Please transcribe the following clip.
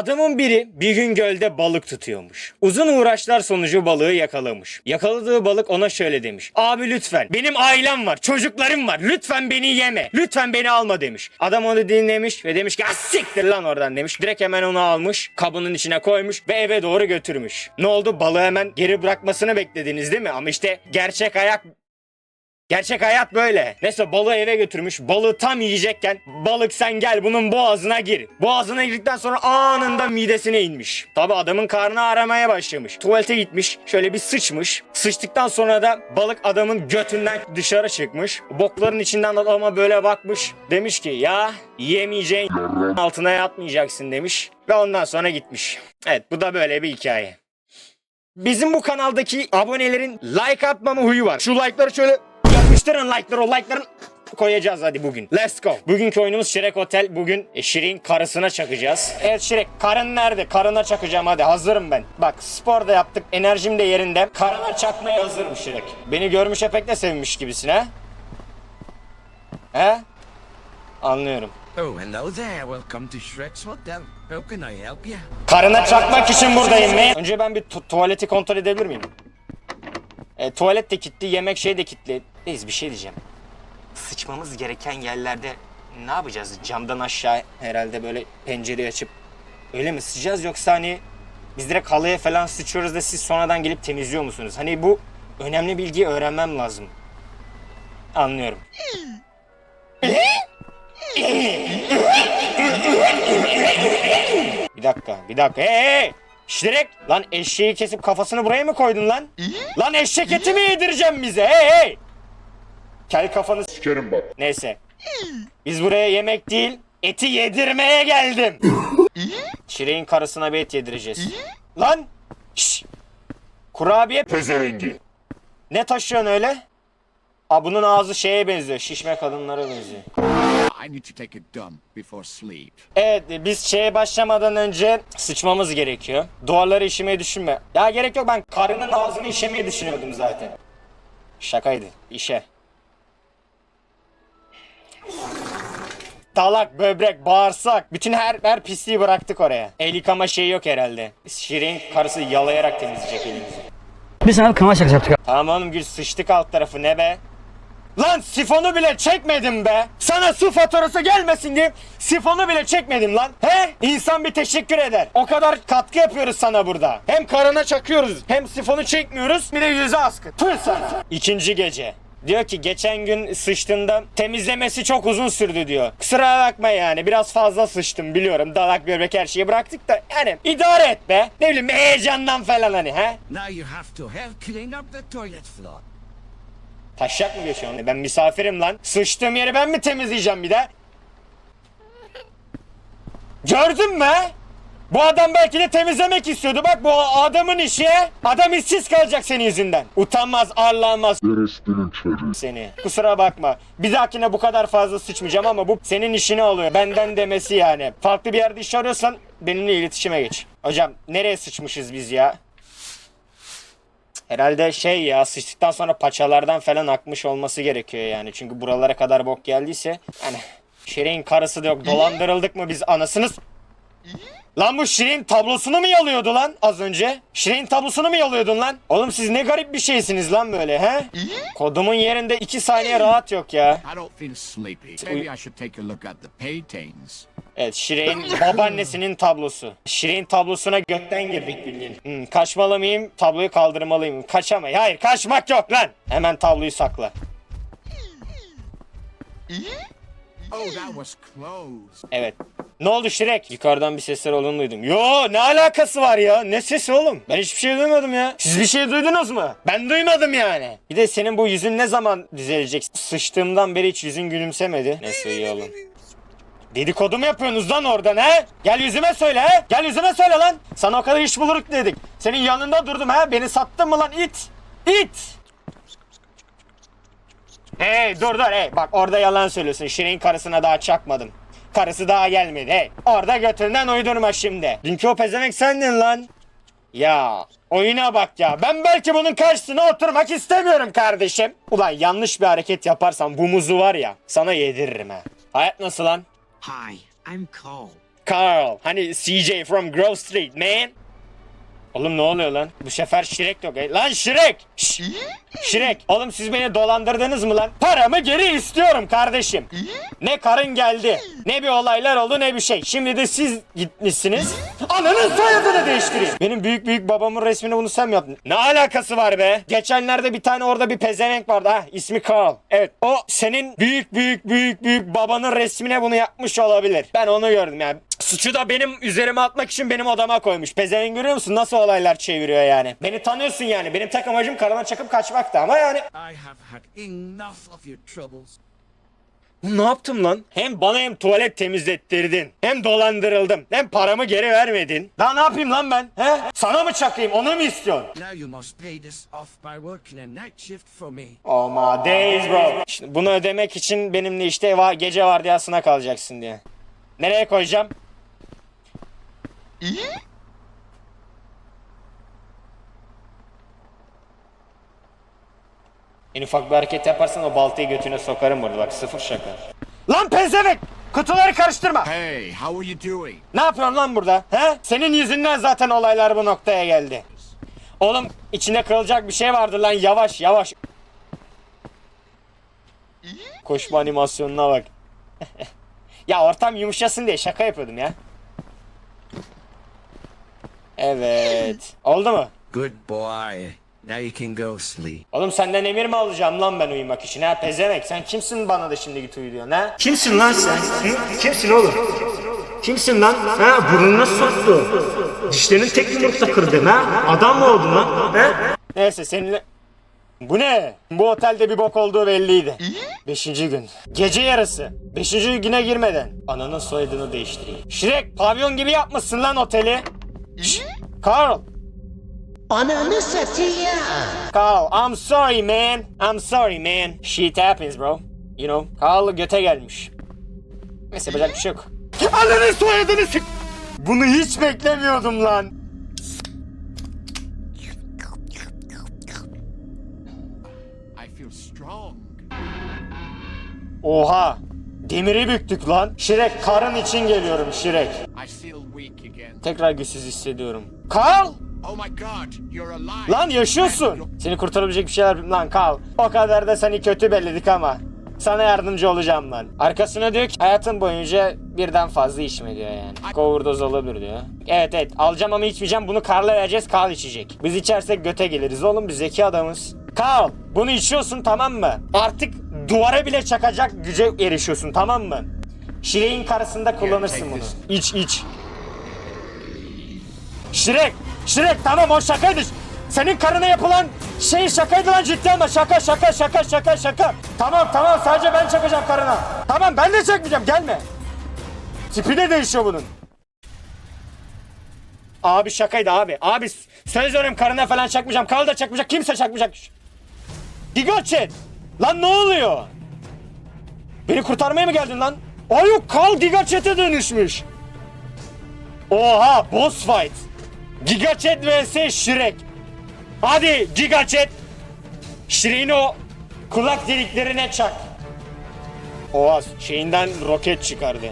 Adamın biri bir gün gölde balık tutuyormuş. Uzun uğraşlar sonucu balığı yakalamış. Yakaladığı balık ona şöyle demiş. Abi lütfen benim ailem var çocuklarım var lütfen beni yeme lütfen beni alma demiş. Adam onu dinlemiş ve demiş ki "Ah, siktir lan oradan demiş. Direkt hemen onu almış kabının içine koymuş ve eve doğru götürmüş. Ne oldu balığı hemen geri bırakmasını beklediniz değil mi? Ama işte gerçek ayak Gerçek hayat böyle. Neyse balığı eve götürmüş. Balığı tam yiyecekken balık sen gel bunun boğazına gir. Boğazına girdikten sonra anında midesine inmiş. Tabi adamın karnı aramaya başlamış. Tuvalete gitmiş. Şöyle bir sıçmış. Sıçtıktan sonra da balık adamın götünden dışarı çıkmış. Bokların içinden adama böyle bakmış. Demiş ki ya yemeyeceğin altına yatmayacaksın demiş. Ve ondan sonra gitmiş. Evet bu da böyle bir hikaye. Bizim bu kanaldaki abonelerin like atmama huyu var. Şu like'ları şöyle yapıştırın like'ları o like'ların koyacağız hadi bugün. Let's go. Bugünkü oyunumuz Şirek Otel. Bugün e, Şirin karısına çakacağız. Evet Şirek karın nerede? Karına çakacağım hadi hazırım ben. Bak spor da yaptık enerjim de yerinde. Karına çakmaya hazırım Şirek. Beni görmüş pek de sevmiş gibisin ha? He? Anlıyorum. Oh, hello there. Welcome to Shrek's Hotel. How can I help you? Karına çakmak için buradayım. Önce ben bir tu- tuvaleti kontrol edebilir miyim? E, tuvalet de kilitli, yemek şey de kilitli. Reis bir şey diyeceğim. Sıçmamız gereken yerlerde ne yapacağız? Camdan aşağı herhalde böyle pencereyi açıp öyle mi sıçacağız yoksa hani biz direkt halıya falan sıçıyoruz da siz sonradan gelip temizliyor musunuz? Hani bu önemli bilgiyi öğrenmem lazım. Anlıyorum. Bir dakika, bir dakika. Hey, hey! Şş, direkt. Lan eşeği kesip kafasını buraya mı koydun lan? Lan eşek eti mi yedireceğim bize? Hey hey! Kel kafanı Sikerim bak. Neyse. Biz buraya yemek değil, eti yedirmeye geldim. Şire'in karısına bir et yedireceğiz. Lan! Şş! Kurabiye Pezevengi. ne taşıyorsun öyle? Aa bunun ağzı şeye benziyor, şişme kadınlara benziyor. I need to take a dump before sleep. Evet biz şeye başlamadan önce sıçmamız gerekiyor. Duvarları işemeyi düşünme. Ya gerek yok ben karının ağzını işemeyi düşünüyordum zaten. Şakaydı. işe. Dalak, böbrek, bağırsak. Bütün her, her pisliği bıraktık oraya. El yıkama şeyi yok herhalde. Şirin karısı yalayarak temizleyecek elimizi. Biz sana bir kanal şakası yaptık. Tamam oğlum gül sıçtık alt tarafı ne be? Lan sifonu bile çekmedim be. Sana su faturası gelmesin diye sifonu bile çekmedim lan. He? İnsan bir teşekkür eder. O kadar katkı yapıyoruz sana burada. Hem karına çakıyoruz hem sifonu çekmiyoruz bir de yüze askı. Tüh sana. İkinci gece. Diyor ki geçen gün sıçtığında temizlemesi çok uzun sürdü diyor. Kusura bakma yani biraz fazla sıçtım biliyorum. Dalak böbrek her şeyi bıraktık da yani idare et be. Ne bileyim heyecandan falan hani he. Now you have to help clean up the toilet floor. Taşak mı geçiyorsun? Ben misafirim lan. Sıçtığım yeri ben mi temizleyeceğim bir de? Gördün mü? Bu adam belki de temizlemek istiyordu. Bak bu adamın işi. Adam işsiz kalacak senin yüzünden. Utanmaz, arlanmaz seni. Kusura bakma. Bir dahakine bu kadar fazla sıçmayacağım ama bu senin işini alıyor. Benden demesi yani. Farklı bir yerde iş arıyorsan benimle iletişime geç. Hocam nereye sıçmışız biz ya? Herhalde şey ya sıçtıktan sonra paçalardan falan akmış olması gerekiyor yani. Çünkü buralara kadar bok geldiyse hani Şirin karısı da yok dolandırıldık mı biz anasınız? Lan bu Şirin tablosunu mu yalıyordu lan az önce? Şirin tablosunu mu yalıyordun lan? Oğlum siz ne garip bir şeysiniz lan böyle he? Kodumun yerinde iki saniye rahat yok ya. I don't feel sleepy. Maybe I should take a look at the paintings. Evet Şirin babaannesinin tablosu. Şirin tablosuna gökten girdik bildiğin. Hmm, kaçmalı tabloyu kaldırmalıyım. Kaçamay. Hayır kaçmak yok lan. Hemen tabloyu sakla. Oh. Evet. Ne oldu Şirek? Yukarıdan bir sesler olduğunu duydum. Yo ne alakası var ya? Ne sesi oğlum? Ben hiçbir şey duymadım ya. Siz bir şey duydunuz mu? Ben duymadım yani. Bir de senin bu yüzün ne zaman düzelecek? Sıçtığımdan beri hiç yüzün gülümsemedi. Neyse iyi oğlum. Dedikodu mu yapıyorsunuz lan oradan he? Gel yüzüme söyle he? Gel yüzüme söyle lan. Sana o kadar iş buluruk dedik. Senin yanında durdum he? Beni sattın mı lan it? İt! Hey dur dur hey bak orada yalan söylüyorsun. Şirin karısına daha çakmadım. Karısı daha gelmedi hey. Orada götünden uydurma şimdi. Dünkü o pezemek sendin lan. Ya oyuna bak ya. Ben belki bunun karşısına oturmak istemiyorum kardeşim. Ulan yanlış bir hareket yaparsan bu muzu var ya sana yediririm ha. Hayat nasıl lan? Hi, I'm Cole. Carl. honey, CJ from Grove Street man. Oğlum ne oluyor lan? Bu sefer Şirek yok. Lan Şirek! Şirek! Oğlum siz beni dolandırdınız mı lan? Paramı geri istiyorum kardeşim. Ne karın geldi, ne bir olaylar oldu ne bir şey. Şimdi de siz gitmişsiniz. Ananın soyadını değiştireyim. Benim büyük büyük babamın resmini bunu sen mi yaptın? Ne alakası var be? Geçenlerde bir tane orada bir pezevenk vardı ha. ismi Carl. Evet o senin büyük büyük büyük büyük babanın resmine bunu yapmış olabilir. Ben onu gördüm yani. Suçu da benim üzerime atmak için benim odama koymuş. Pezevenk görüyor musun? Nasıl olaylar çeviriyor yani. Beni tanıyorsun yani. Benim tek amacım karına çakıp kaçmaktı ama yani. I have had enough of your troubles. Ne yaptım lan? Hem bana hem tuvalet temizlettirdin. Hem dolandırıldım. Hem paramı geri vermedin. Daha ne yapayım lan ben? He? Sana mı çakayım? Onu mu istiyorsun? Now you must pay this off by working a night shift for me. Oh my days bro. Şimdi bunu ödemek için benimle işte va- gece vardiyasına kalacaksın diye. Nereye koyacağım? En ufak bir hareket yaparsan o baltayı götüne sokarım burada bak sıfır şaka. Lan pezevenk! Kutuları karıştırma. Hey, how are you doing? Ne yapıyorsun lan burada? He? Senin yüzünden zaten olaylar bu noktaya geldi. Oğlum içinde kırılacak bir şey vardı lan yavaş yavaş. Koşma animasyonuna bak. ya ortam yumuşasın diye şaka yapıyordum ya. Evet. Oldu mu? Good boy. Now you can go sleep. Oğlum senden emir mi alacağım lan ben uyumak için ha pezevenk sen kimsin bana da şimdi git uyu diyorsun ha? Kimsin lan sen? Hı? Kimsin oğlum? Kimsin lan? Ha burnuna soktu. Dişlerin tek yumrukta kırdın ha? Adam mı oldun lan? Ha? Neyse seninle... Bu ne? Bu otelde bir bok olduğu belliydi. Beşinci gün. Gece yarısı. Beşinci güne girmeden. Ananın soyadını değiştireyim. Şirek pavyon gibi yapmışsın lan oteli. Şşş, Carl. Ananı satayım. Carl, I'm sorry man. I'm sorry man. Shit happens bro. You know. Carl göte gelmiş. Neyse yapacak bir şey yok. Ananın soyadını sık... Bunu hiç beklemiyordum lan. I feel strong. Oha. Demiri büktük lan. Şirek karın için geliyorum Şirek. I feel weak again. Tekrar güçsüz hissediyorum. Carl! Oh. Lan yaşıyorsun. Seni kurtarabilecek bir şeyler lan Carl. O kadar da seni kötü belledik ama. Sana yardımcı olacağım lan. Arkasına diyor ki hayatın boyunca birden fazla içme diyor yani. Overdose olabilir diyor. Evet evet alacağım ama içmeyeceğim. Bunu Carl'a vereceğiz. Carl içecek. Biz içersek göte geliriz oğlum. Biz zeki adamız. Carl bunu içiyorsun tamam mı? Artık duvara bile çakacak güce erişiyorsun tamam mı? Şire'in karısında kullanırsın bunu. İç iç. Şirek! Şirek tamam o şakaydı. Senin karına yapılan şey şakaydı lan ciddi ama şaka şaka şaka şaka şaka. Tamam tamam sadece ben çakacağım karına. Tamam ben de çakmayacağım gelme. Tipi de değişiyor bunun. Abi şakaydı abi. Abi söz veriyorum karına falan çakmayacağım. Karl da çakmayacak. Kimse çakmayacak. Gigaçet. Lan ne oluyor? Beni kurtarmaya mı geldin lan? Ay yok Karl dönüşmüş. Oha boss fight. Gigachat vs Shrek. Hadi Gigachat. Shrek'in o kulak deliklerine çak. Oha şeyinden roket çıkardı.